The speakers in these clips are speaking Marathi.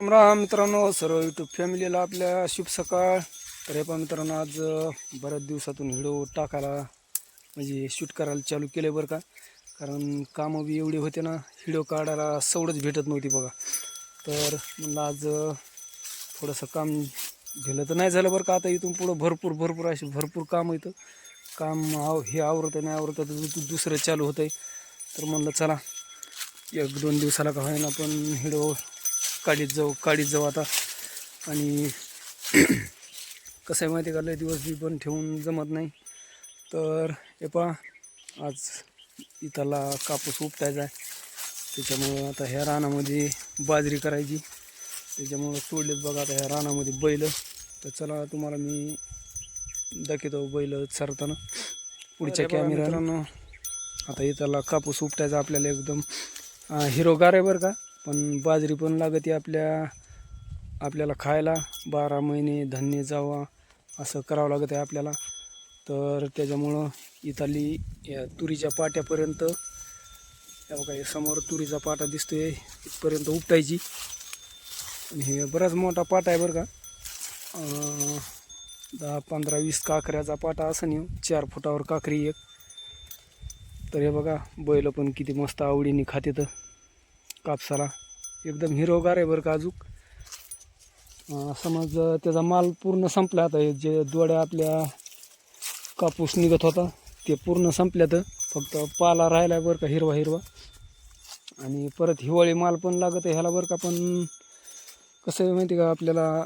राम मित्रांनो सर्व यूट्यूब फॅमिलीला आपल्या शुभ सकाळ. तर हे पण मित्रांनो आज बऱ्याच दिवसातून व्हिडिओ टाकायला म्हणजे शूट करायला चालू केले बरं का. कारण कामं बी एवढी होते ना व्हिडिओ काढायला सवडच भेटत नव्हती बघा. तर म्हणलं आज थोडंसं काम दिलं तर नाही झालं बरं का. आता इथून पुढं भरपूर भरपूर असे भरपूर काम येतं काम आव हे आवरतं नाही आवरतं तर दुसरं चालू होतं आहे तर म्हणलं चला एक दोन दिवसाला का होईना पण व्हिडिओ काढीत जाऊ काढीत जाऊ आता. आणि कसं आहे माहिती आहे का? लय दिवस बी पण ठेवून जमत नाही. तर हे पहा आज इथला कापूस उपटायचा आहे. त्याच्यामुळं आता ह्या रानामध्ये बाजरी करायची. त्याच्यामुळं सोडलेत बघा आता ह्या रानामध्ये बैल. तर चला तुम्हाला मी दाखवतो बैल चरताना. पुढच्या कॅमेऱ्यानं आता इथला कापूस उपटायचा आपल्याला एकदम. आहे बरं का? पण बाजरी पण लागते आपल्या आपल्याला खायला. बारा महिने धान्य जावा असं करावं लागत आहे आपल्याला. तर त्याच्यामुळं इथली या तुरीच्या पाट्यापर्यंत या बघा हे समोर तुरीचा पाटा दिसतोय इथपर्यंत उपटायची. आणि हे बराच मोठा पाटा आहे बरं का. दहा पंधरा वीस काकऱ्याचा पाटा असं नाही चार फुटावर काकरी एक. तर हे बघा बैल पण किती मस्त आवडीने खाते तर कापसाला. एकदम हिरोगार आहे बरं का अजूक समज त्याचा माल पूर्ण संपला आता. हे जे दोड्या आपल्या कापूस निघत होता ते पूर्ण संपल्यात. फक्त पाला राहिला बरं का हिरवा हिरवा. आणि परत हिवाळी माल पण लागत आहे ह्याला बरं का. पण कसं आहे माहिती का आपल्याला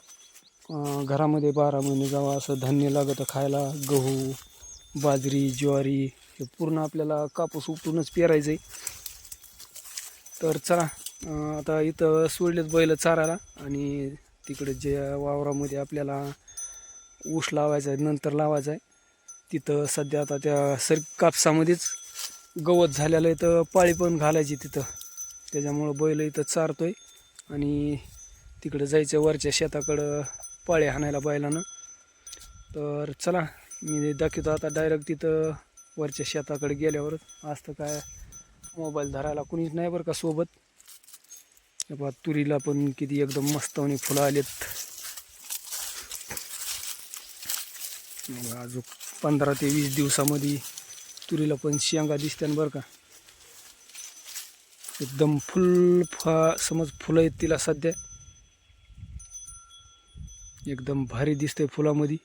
घरामध्ये बारा महिने जावा असं धान्य लागतं खायला. गहू बाजरी ज्वारी हे पूर्ण आपल्याला कापूस उपटूनच पेरायचं आहे तर चला आता इथं सोडलेत बैल चारायला आणि तिकडे जे वावरामध्ये आपल्याला ऊस लावायचा आहे नंतर लावायचा आहे तिथं सध्या आता त्या सर कापसामध्येच गवत झालेलं आहे तर पाळी पण घालायची तिथं. त्याच्यामुळं बैल इथं चारतो आहे आणि तिकडं जायचं वरच्या शेताकडं पाळी हाणायला बैलानं. तर चला मी दाखवतो आता डायरेक्ट तिथं वरच्या शेताकडे गेल्यावर आज तर काय मोबाईल धरायला कुणीच नाही बरं का सोबत. बा तुरीला पण किती एकदम मस्त आणि फुलं आलेत. मग अजून पंधरा ते वीस दिवसामध्ये तुरीला पण शेंगा दिसत्यान बरं का. एकदम फुल फा समज फुलं आहेत तिला सध्या. एकदम भारी दिसतंय फुलामध्ये.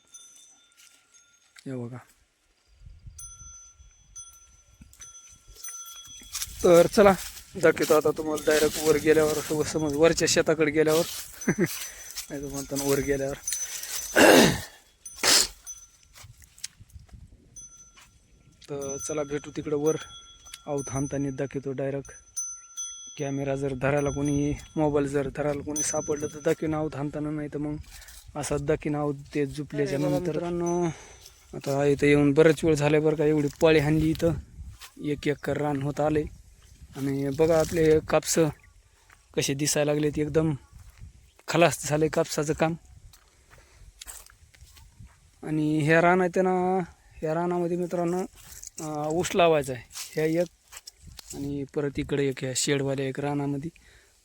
हे बघा. तर चला दाखवतो आता तुम्हाला डायरेक्ट वर गेल्यावर असं समज वरच्या शेताकडे गेल्यावर. नाही तर म्हणताना वर गेल्यावर. तर चला भेटू तिकडं वर. आऊत हाणताना दाखवतो डायरेक्ट कॅमेरा जर धरायला कोणी मोबाईल जर धरायला कोणी सापडलं तर दाखवून आऊत हाणताना नाही तर मग असं दाखीन आऊत ते झुपल्याच्या नंतर. आता इथं येऊन बरेच वेळ झाले बरं का एवढी पाळी हाणली इथं. एक एक रान होत आले आणि बघा आपले कापसं कसे दिसायला लागले ते एकदम खलास झाले कापसाचं काम. आणि ह्या रान आहे त्यांना ह्या रानामध्ये मित्रांनो ऊस लावायचा आहे. ह्या एक आणि परत इकडे एक ह्या शेडवाल्या एक रानामध्ये.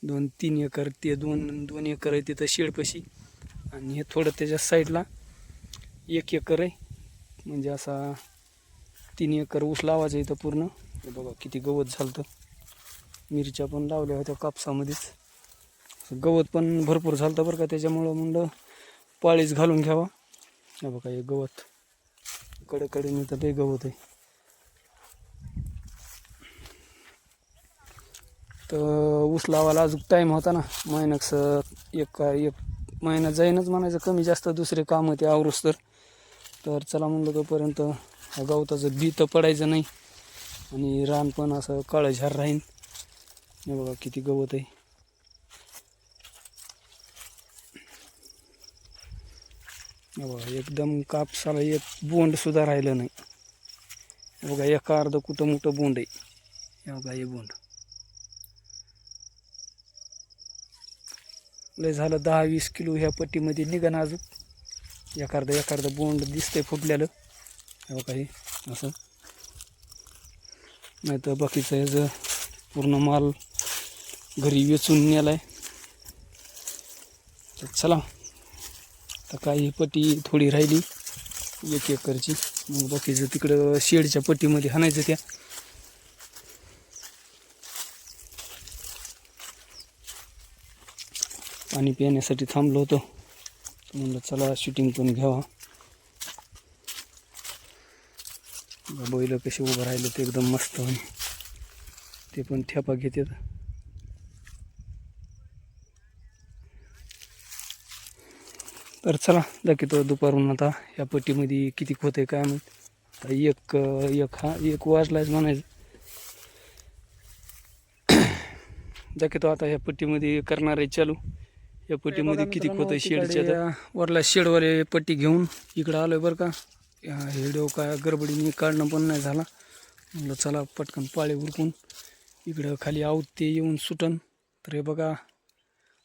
दोन तीन एकर ते दोन दोन एकर आहे तिथं शेडपाशी. आणि हे थोडं त्याच्या साईडला एक एकर आहे. म्हणजे असा तीन एकर ऊस लावायचा इथं पूर्ण. हे बघा किती गवत झालं तर मिरच्या पण लावल्या होत्या कापसामध्येच. गवत पण भरपूर झालं होतं बरं का त्याच्यामुळं म्हणलं पाळीच घालून घ्यावा. हे बघा हे गवत. कडेकडे तर ते गवत आहे. तर ऊस लावायला अजून टाईम होता ना महिन्याक एक का एक महिना जाईनच म्हणायचं कमी जास्त दुसरे काम होते आवरूस तर. तर चला म्हणलं तोपर्यंत गवताचं बी तर पडायचं नाही. आणि रान पण असं काळं झार राहीन. हे बघा किती गवत आहे. बघा एकदम कापसाला एक बोंड सुद्धा राहिलं नाही. हे बघा एका अर्ध कुठं मोठं बोंड आहे. हे बघा हे बोंड. लय झालं दहा वीस किलो ह्या पट्टीमध्ये निघा अजून. एखादं एखादं बोंड दिसतंय फुटलेलं. हे बघा हे असं. नाही तर बाकीचं ह्याचं पूर्ण माल घरी वेचून नेलाय. तर चला. आता काही पट्टी थोडी राहिली. एक एकरची. मग बाकीचं तिकडं शेडच्या पट्टीमध्ये हाणायचं त्या. पाणी पिण्यासाठी थांबलो होतो. म्हणलं चला शूटिंग पण घ्यावा. बैल कसे उभं राहिले ते एकदम मस्त होईल. ते पण ठेपा घेतात. तर चला दाखवतो दुपारून आता या पट्टीमध्ये किती होत आहे काय माहीत. आता एक एक हा एक वाजलाच म्हणायचं. दाखवतो आता या पट्टीमध्ये करणार आहे चालू. या पट्टीमध्ये किती होत आहे शेडच्या. वरला शेडवाले पट्टी घेऊन इकडं आलोय बरं का. या व्हिडिओ काय गडबडीने काढणं पण नाही झाला. म्हणलं चला पटकन पाळे उरकून इकडं खाली आऊत ते येऊन सुटन. तर हे बघा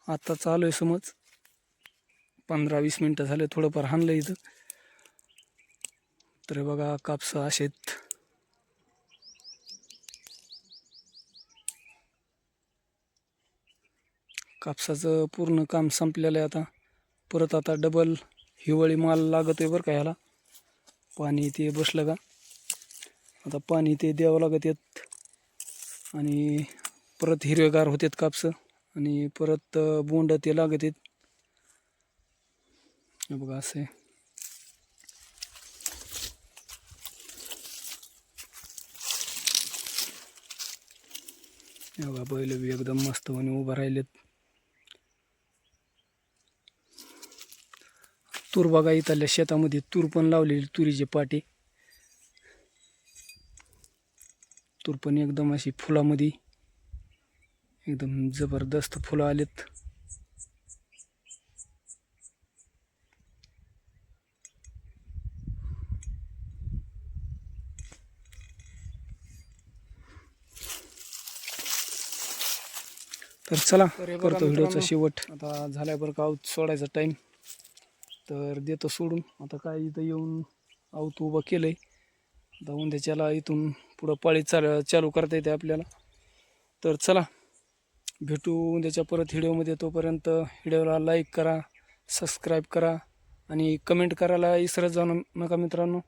आता चालू आहे समज. पंधरा वीस मिनटं झाले थोडंफार हाणलं इथं. तर बघा कापसं असेत कापसाचं पूर्ण काम संपलेलं आहे आता. परत आता डबल हिवाळी माल लागत आहे बरं का ह्याला. पाणी ते बसलं का? आता पाणी ते द्यावं लागत आहेत. आणि परत हिरवेगार होतात कापसं. आणि परत बोंड ते लागत आहेत. हे e बघा असे आहे बघा बैल बी एकदम मस्त होऊन उभं राहिलेत तूर बघा इथल्या शेतामध्ये. तूर पण लावलेली तुरीचे पाटी. तूर पण एकदम अशी फुलामध्ये. एकदम जबरदस्त फुलं आलेत. तर चला करतो व्हिडिओचा शेवट. आता झाल्या बरं का आऊत सोडायचा टाईम तर देतो सोडून. आता काय इथं येऊन आऊत उभं केलंय. आता उद्याच्याला इथून पुढं पाळी चाल चालू करता येते आपल्याला. तर चला भेटू उद्याच्या परत व्हिडिओमध्ये तोपर्यंत व्हिडिओला लाईक करा सबस्क्राईब करा आणि कमेंट करायला विसरत जाऊ नका मित्रांनो.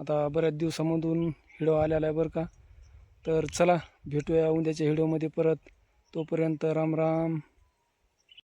आता बऱ्याच दिवसामधून व्हिडिओ आलेला आहे बरं का. तर चला भेटूया उद्याच्या व्हिडिओमध्ये परत. तोपर्यंत राम राम.